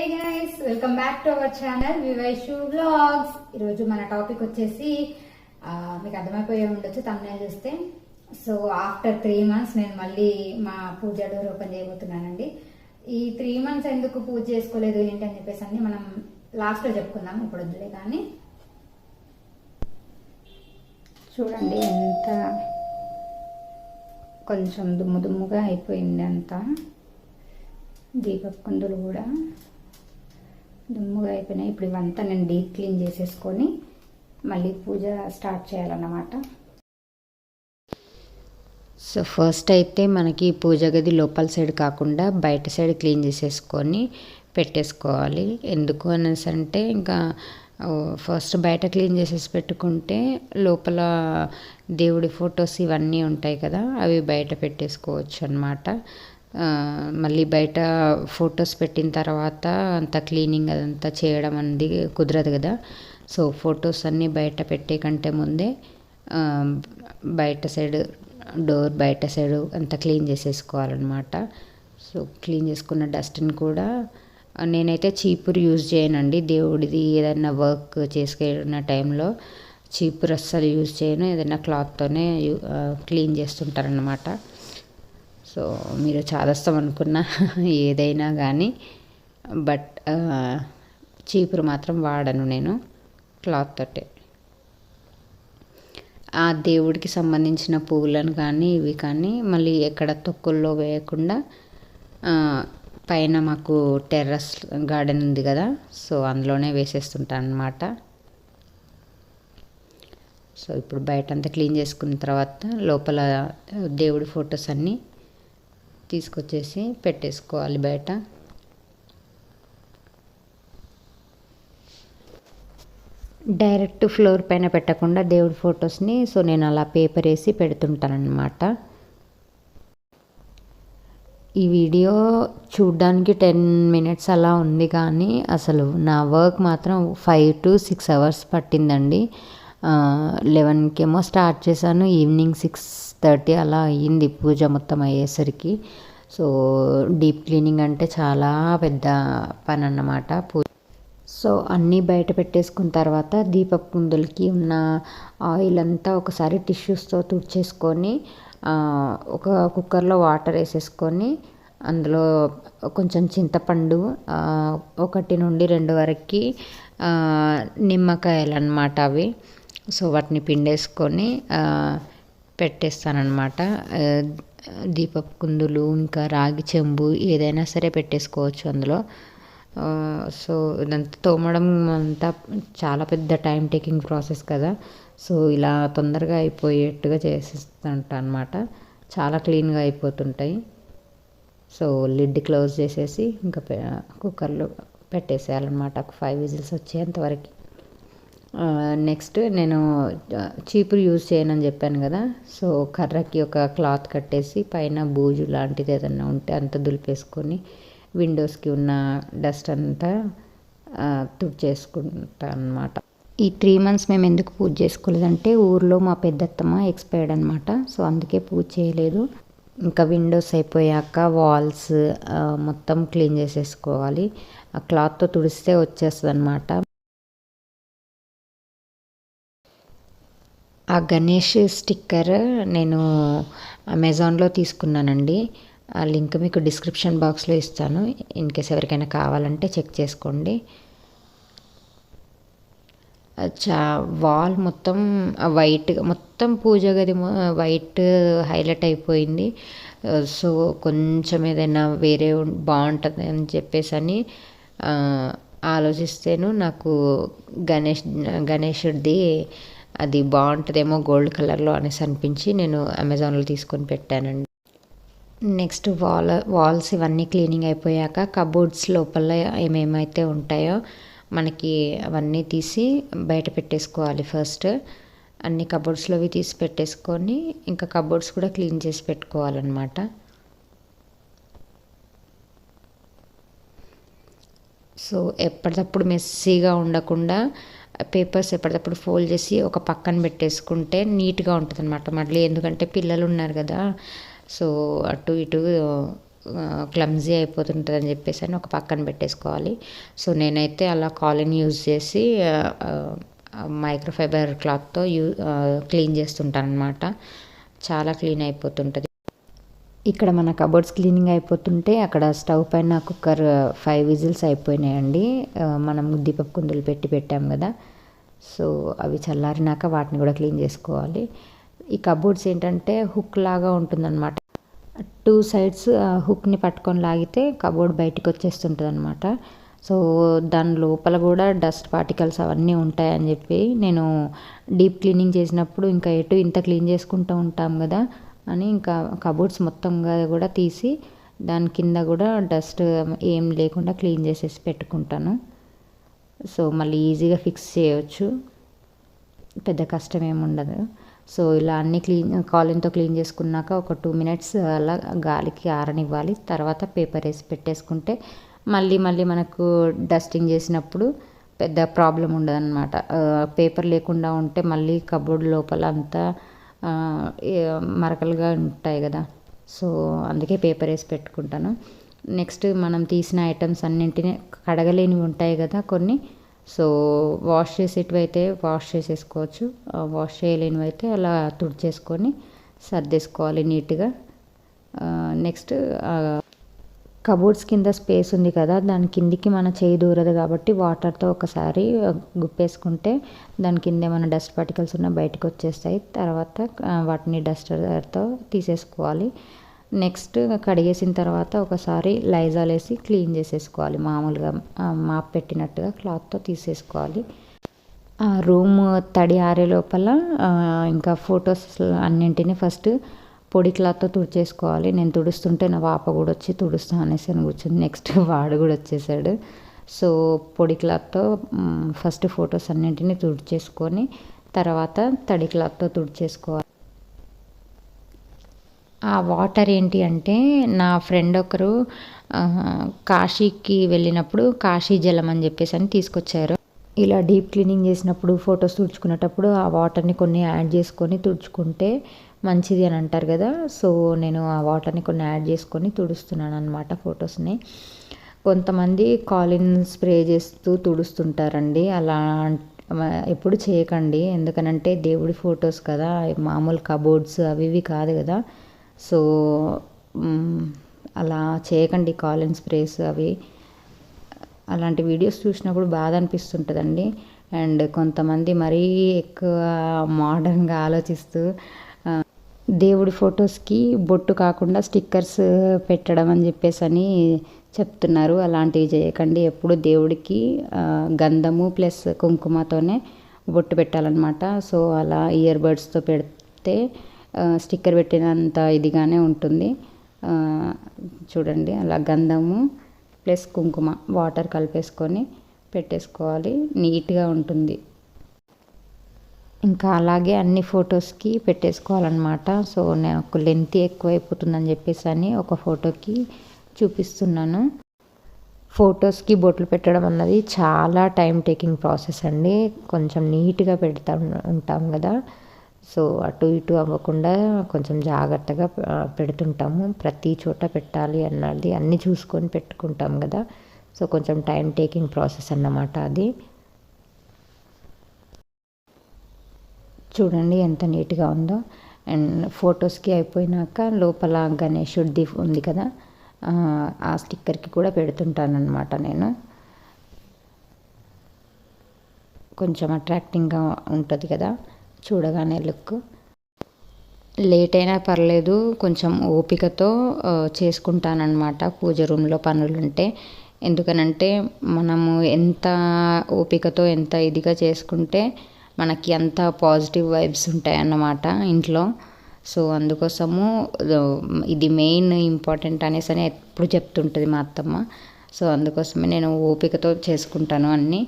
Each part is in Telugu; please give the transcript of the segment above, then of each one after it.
Hey guys welcome back to our channel Vivaishu vlogs ఈరోజు మన టాపిక్ వచ్చేసి మీకు అర్థమైపోయి ఉండొచ్చు తమిళ చూస్తే. సో ఆఫ్టర్ త్రీ మంత్స్ నేను మళ్ళీ మా పూజ డోర్ ఓపెన్ చేయబోతున్నానండి. ఈ త్రీ మంత్స్ ఎందుకు పూజ చేసుకోలేదు ఏంటి అని చెప్పేసి అన్ని మనం లాస్ట్లో చెప్పుకుందాం ఇప్పుడు వద్దులే కానీ. చూడండి ఎంత కొంచెం దుమ్ము దుమ్ముగా అయిపోయింది అంతా దీపపు కుందులు కూడా. దుమ్ముగా అయిపోయినాయి. ఇప్పుడు ఇవంతా నేను డీప్ క్లీన్ చేసేసుకొని మళ్ళీ పూజ స్టార్ట్ చేయాలన్నమాట. సో ఫస్ట్ అయితే మనకి పూజ గది లోపల సైడ్ కాకుండా బయట సైడ్ క్లీన్ చేసేసుకొని పెట్టేసుకోవాలి. ఎందుకు అనేసి అంటే ఇంకా ఫస్ట్ బయట క్లీన్ చేసేసి పెట్టుకుంటే లోపల దేవుడి ఫొటోస్ ఇవన్నీ ఉంటాయి కదా అవి బయట పెట్టేసుకోవచ్చు అనమాట మళ్ళీ బయట ఫొటోస్ పెట్టిన తర్వాత అంత క్లీనింగ్ అదంతా చేయడం అనేది కుదరదు కదా. సో ఫొటోస్ అన్నీ బయట పెట్టే కంటే ముందే బయట సైడ్ డోర్ బయట సైడ్ అంతా క్లీన్ చేసేసుకోవాలన్నమాట. సో క్లీన్ చేసుకున్న డస్ట్ని కూడా నేనైతే చీపురు యూజ్ చేయనండి. దేవుడిది ఏదైనా వర్క్ చేసుకున్న టైంలో చీపురు అస్సలు యూజ్ చేయను. ఏదైనా క్లాత్తోనే క్లీన్ చేస్తుంటారనమాట సో మీరు చాదస్తాం అనుకున్న ఏదైనా కానీ బట్ చీపురు మాత్రం వాడను నేను క్లాత్ తోటే. ఆ దేవుడికి సంబంధించిన పువ్వులను కానీ ఇవి కానీ మళ్ళీ ఎక్కడ తొక్కుల్లో వేయకుండా పైన మాకు టెర్రస్ గార్డెన్ ఉంది కదా సో అందులోనే వేసేస్తుంటాను అనమాట సో ఇప్పుడు బయట అంతా క్లీన్ చేసుకున్న తర్వాత లోపల దేవుడి ఫొటోస్ అన్నీ తీసుకొచ్చేసి పెట్టేసుకోవాలి బయట. డైరెక్ట్ ఫ్లోర్ పైన పెట్టకుండా దేవుడి ఫొటోస్ని సో నేను అలా పేపర్ వేసి పెడుతుంటానన్నమాట. ఈ వీడియో చూడ్డానికి టెన్ మినిట్స్ అలా ఉంది కానీ అసలు నా వర్క్ మాత్రం ఫైవ్ టు సిక్స్ అవర్స్ పట్టిందండి. లెవెన్కేమో స్టార్ట్ చేశాను ఈవినింగ్ సిక్స్ థర్టీ అలా అయ్యింది పూజ మొత్తం అయ్యేసరికి. సో డీప్ క్లీనింగ్ అంటే చాలా పెద్ద పని అన్నమాట పూ సో అన్నీ బయట పెట్టేసుకున్న తర్వాత దీపపు కుందులకి ఉన్న ఆయిల్ అంతా ఒకసారి టిష్యూస్తో తుడిచేసుకొని ఒక కుక్కర్లో వాటర్ వేసేసుకొని అందులో కొంచెం చింతపండు ఒకటి నుండి రెండు వరకు నిమ్మకాయలు అన్నమాట అవి. సో వాటిని పిండేసుకొని పెట్టేస్తానమాట పెట్టేస్తానన్నమాట. దీపపు కుందులు ఇంకా రాగి చెంబు ఏదైనా సరే పెట్టేసుకోవచ్చు అందులో. సో ఇదంతా తోమడం అంతా చాలా పెద్ద టైం టేకింగ్ ప్రాసెస్ కదా. సో ఇలా తొందరగా అయిపోయేట్టుగా చేసేస్తుంటా అనమాట చాలా క్లీన్గా అయిపోతుంటాయి. సో లిడ్ క్లోజ్ చేసేసి ఇంకా కుక్కర్లో పెట్టేసేయాలన్నమాట. ఒక ఫైవ్ విజిల్స్ వచ్చేంతవరకు నెక్స్ట్ నేను చీపురు యూజ్ చేయనని చెప్పాను కదా సో కర్రకి ఒక క్లాత్ కట్టేసి పైన బూజు లాంటిది ఏదన్నా ఉంటే అంత దులిపేసుకొని విండోస్కి ఉన్న డస్ట్ అంతా తుడిచేసుకుంటా అనమాట ఈ త్రీ మంత్స్ మేము ఎందుకు పూజ చేసుకోలేదంటే ఊర్లో మా పెద్దత్తమ్మ ఎక్స్పైర్డ్ అనమాట సో అందుకే పూజ చేయలేదు. ఇంకా విండోస్ అయిపోయాక వాల్స్ మొత్తం క్లీన్ చేసేసుకోవాలి. ఆ క్లాత్తో తుడిస్తే వచ్చేస్తుంది అనమాట ఆ గణేష్ స్టిక్కర్ నేను అమెజాన్లో తీసుకున్నానండి. ఆ లింక్ మీకు డిస్క్రిప్షన్ బాక్స్లో ఇస్తాను. ఇన్ కేస్ ఎవరికైనా కావాలంటే చెక్ చేసుకోండి. చా వాల్ మొత్తం వైట్ మొత్తం పూజ గది వైట్ హైలైట్ అయిపోయింది. సో కొంచెం ఏదైనా వేరే బాగుంటుంది అని చెప్పేసి అని ఆలోచిస్తేను నాకు గణేష్ గణేషుడిది అది బాగుంటుందేమో గోల్డ్ కలర్లో అనేసి అనిపించి నేను అమెజాన్లో తీసుకొని పెట్టానండి. నెక్స్ట్ వాల్ వాల్స్ ఇవన్నీ క్లీనింగ్ అయిపోయాక కబోర్డ్స్ లోపల ఏమేమైతే ఉంటాయో మనకి అవన్నీ తీసి బయట పెట్టేసుకోవాలి ఫస్ట్. అన్ని కబోర్డ్స్లోవి తీసి పెట్టేసుకొని ఇంకా కబోర్డ్స్ కూడా క్లీన్ చేసి పెట్టుకోవాలన్నమాట. సో ఎప్పటికప్పుడు మెస్సీగా ఉండకుండా పేపర్స్ ఎప్పటికప్పుడు ఫోల్డ్ చేసి ఒక పక్కన పెట్టేసుకుంటే నీట్గా ఉంటుంది అనమాట మళ్ళీ ఎందుకంటే పిల్లలు ఉన్నారు కదా. సో అటు ఇటు క్లమ్జీ అయిపోతుంటుంది అని చెప్పేసి అని ఒక పక్కన పెట్టేసుకోవాలి. సో నేనైతే అలా కాలిన్ యూజ్ చేసి మైక్రోఫైబర్ క్లాత్తో యూ క్లీన్ చేస్తుంటాను అనమాట చాలా క్లీన్ అయిపోతుంటుంది. ఇక్కడ మన కబోర్డ్స్ క్లీనింగ్ అయిపోతుంటే అక్కడ స్టవ్ పైన కుక్కర్ uh, ఫైవ్ విజిల్స్ అయిపోయినాయండి. Uh, మనం దీపపు కుందులు పెట్టి పెట్టాం కదా. సో అవి చల్లారినాక వాటిని కూడా క్లీన్ చేసుకోవాలి. ఈ కబోర్డ్స్ ఏంటంటే హుక్ లాగా ఉంటుందన్నమాట. టూ సైడ్స్ హుక్ని పట్టుకొని లాగితే కబోర్డ్ బయటికి వచ్చేస్తుంటుంది అనమాట సో దాని లోపల కూడా డస్ట్ పార్టికల్స్ అవన్నీ ఉంటాయని చెప్పి నేను డీప్ క్లీనింగ్ చేసినప్పుడు ఇంకా ఎటు ఇంత క్లీన్ చేసుకుంటూ ఉంటాం కదా. అని ఇంకా కబోర్డ్స్ మొత్తంగా కూడా తీసి దాని కింద కూడా డస్ట్ ఏం లేకుండా క్లీన్ చేసేసి పెట్టుకుంటాను. సో మళ్ళీ ఈజీగా ఫిక్స్ చేయవచ్చు పెద్ద కష్టం ఏమి ఉండదు. సో ఇలా అన్నీ క్లీన్ కాలిన్తో క్లీన్ చేసుకున్నాక ఒక టూ మినిట్స్ అలా గాలికి ఆరనివ్వాలి. తర్వాత పేపర్ వేసి పెట్టేసుకుంటే మళ్ళీ మళ్ళీ మనకు డస్టింగ్ చేసినప్పుడు పెద్ద ప్రాబ్లం ఉండదన్నమాట. పేపర్ లేకుండా ఉంటే మళ్ళీ కబోర్డ్ లోపల అంతా మరకలుగా ఉంటాయి కదా. సో అందుకే పేపర్ వేసి పెట్టుకుంటాను. నెక్స్ట్ మనం తీసిన ఐటమ్స్ అన్నింటినీ కడగలేనివి ఉంటాయి కదా కొన్ని. సో వాష్ చేసేటివి అయితే వాష్ చేసేసుకోవచ్చు. వాష్ చేయలేనివి అయితే అలా తుడిచేసుకొని సర్దేసుకోవాలి నీట్గా. నెక్స్ట్ కబోర్డ్స్ కింద స్పేస్ ఉంది కదా దాని కిందికి మన చేయి దూరదు కాబట్టి వాటర్తో ఒకసారి గుప్పేసుకుంటే దాని కింద ఏమైనా డస్ట్ పార్టికల్స్ ఉన్నా బయటకు వచ్చేస్తాయి. తర్వాత వాటిని డస్టర్తో తీసేసుకోవాలి. నెక్స్ట్ కడిగేసిన తర్వాత ఒకసారి లైజాల్ వేసి క్లీన్ చేసేసుకోవాలి. మామూలుగా మాప్ పెట్టినట్టుగా క్లాత్తో తీసేసుకోవాలి. ఆ రూమ్ తడి ఆరే లోపల ఇంకా ఫొటోస్ అన్నింటినీ ఫస్ట్ పొడి క్లాత్తో తుడిచేసుకోవాలి. నేను తుడుస్తుంటే నా పాప కూడా వచ్చి తుడుస్తా అనేసి అని కూర్చుంది. నెక్స్ట్ వాడు కూడా వచ్చేసాడు. సో పొడి క్లాత్తో ఫస్ట్ ఫొటోస్ అన్నింటినీ తుడిచేసుకొని తర్వాత తడి క్లాత్తో తుడిచేసుకోవాలి. ఆ వాటర్ ఏంటి అంటే నా ఫ్రెండ్ ఒకరు కాశీకి వెళ్ళినప్పుడు కాశీ జలం అని చెప్పేసి అని తీసుకొచ్చారు. ఇలా డీప్ క్లీనింగ్ చేసినప్పుడు ఫొటోస్ తుడుచుకునేటప్పుడు ఆ వాటర్ని కొన్ని యాడ్ చేసుకొని తుడుచుకుంటే మంచిది అని అంటారు కదా. సో నేను ఆ వాటర్ని కొన్ని యాడ్ చేసుకొని తుడుస్తున్నాను అనమాట ఫొటోస్ని. కొంతమంది కాలిన్ స్ప్రే చేస్తూ తుడుస్తుంటారండి. అలా ఎప్పుడు చేయకండి. ఎందుకనంటే దేవుడి ఫొటోస్ కదా. మామూలు కబోర్డ్స్ అవి ఇవి కాదు కదా. సో అలా చేయకండి కాలిన్ స్ప్రేస్ అవి. అలాంటి వీడియోస్ చూసినప్పుడు బాధ అనిపిస్తుంటుందండి. అండ్ కొంతమంది మరీ ఎక్కువ మోడర్న్గా ఆలోచిస్తూ దేవుడి ఫొటోస్కి బొట్టు కాకుండా స్టిక్కర్స్ పెట్టడం అని చెప్పేసి అని చెప్తున్నారు. అలాంటివి చేయకండి. ఎప్పుడు దేవుడికి గంధము ప్లస్ కుంకుమతోనే బొట్టు పెట్టాలన్నమాట. సో అలా ఇయర్ బడ్స్తో పెడితే స్టిక్కర్ పెట్టినంత ఇదిగానే ఉంటుంది. చూడండి అలా గంధము ప్లస్ కుంకుమ వాటర్ కలిపేసుకొని పెట్టేసుకోవాలి. నీట్గా ఉంటుంది. ఇంకా అలాగే అన్ని ఫొటోస్కి పెట్టేసుకోవాలన్నమాట. సో నాకు లెంత్ ఎక్కువైపోతుందని చెప్పేసి అని ఒక ఫోటోకి చూపిస్తున్నాను. ఫొటోస్కి బొట్లు పెట్టడం అన్నది చాలా టైం టేకింగ్ ప్రాసెస్ అండి. కొంచెం నీట్గా పెడతా ఉంటాం కదా. సో అటు ఇటు అవ్వకుండా కొంచెం జాగ్రత్తగా పెడుతుంటాము. ప్రతి చోట పెట్టాలి అన్నది అన్నీ చూసుకొని పెట్టుకుంటాం కదా. సో కొంచెం టైం టేకింగ్ ప్రాసెస్ అన్నమాట అది. చూడండి ఎంత నీట్గా ఉందో. అండ్ ఫొటోస్కి అయిపోయినాక లోపల గణేషుడిది ఉంది కదా ఆ, స్టిక్కర్కి కూడా పెడుతుంటాను అనమాట నేను. కొంచెం అట్రాక్టింగ్గా ఉంటుంది కదా చూడగానే లుక్. లేట్ అయినా పర్లేదు కొంచెం ఓపికతో చేసుకుంటానన్నమాట పూజ రూమ్లో పనులుంటే. ఎందుకనంటే మనము ఎంత ఓపికతో ఎంత ఇదిగా చేసుకుంటే మనకి అంత పాజిటివ్ వైబ్స్ ఉంటాయి అన్నమాట ఇంట్లో. సో అందుకోసము ఇది మెయిన్ ఇంపార్టెంట్ అనేసి అని ఎప్పుడు చెప్తుంటుంది మా అత్తమ్మ. సో అందుకోసమే నేను ఓపికతో చేసుకుంటాను అన్నీ.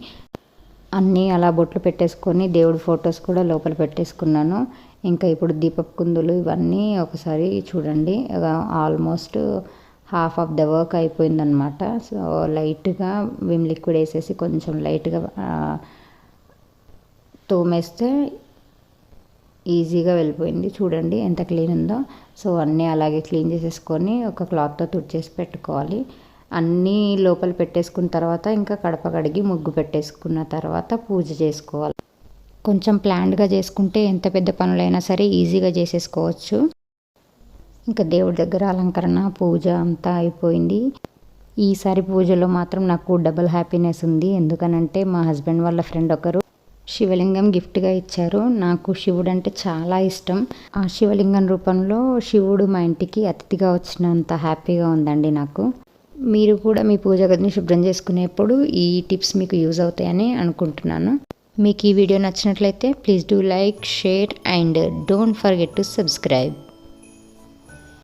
అన్నీ అలా బొట్లు పెట్టేసుకొని దేవుడి ఫొటోస్ కూడా లోపల పెట్టేసుకున్నాను. ఇంకా ఇప్పుడు దీపక్ కుందులు ఇవన్నీ ఒకసారి చూడండి. Almost half of the work అయిపోయిందనమాట సో లైట్గా విమ్ లిక్విడ్ వేసేసి కొంచెం లైట్గా తోమేస్తే ఈజీగా వెళ్ళిపోయింది. చూడండి ఎంత క్లీన్ ఉందో. సో అన్నీ అలాగే క్లీన్ చేసేసుకొని ఒక క్లాత్తో తుడిచేసి పెట్టుకోవాలి. అన్నీ లోపల పెట్టేసుకున్న తర్వాత ఇంకా కడప కడిగి ముగ్గు పెట్టేసుకున్న తర్వాత పూజ చేసుకోవాలి. కొంచెం ప్లాన్డ్గా చేసుకుంటే ఎంత పెద్ద పనులైనా సరే ఈజీగా చేసేసుకోవచ్చు. ఇంకా దేవుడి దగ్గర అలంకరణ పూజ అంతా అయిపోయింది. ఈసారి పూజలో మాత్రం నాకు డబుల్ హ్యాపీనెస్ ఉంది. ఎందుకనంటే మా హస్బెండ్ వాళ్ళ ఫ్రెండ్ ఒకరు శివలింగం గిఫ్ట్గా ఇచ్చారు. నాకు శివుడు అంటే చాలా ఇష్టం. ఆ శివలింగం రూపంలో శివుడు మా ఇంటికి అతిథిగా వచ్చినంత హ్యాపీగా ఉందండి నాకు. మీరు కూడా మీ పూజ గదిని శుభ్రం చేసుకునేప్పుడు ఈ టిప్స్ మీకు యూజ్ అవుతాయని అనుకుంటున్నాను. మీకు ఈ వీడియో నచ్చినట్లయితే please do like share and don't forget to subscribe.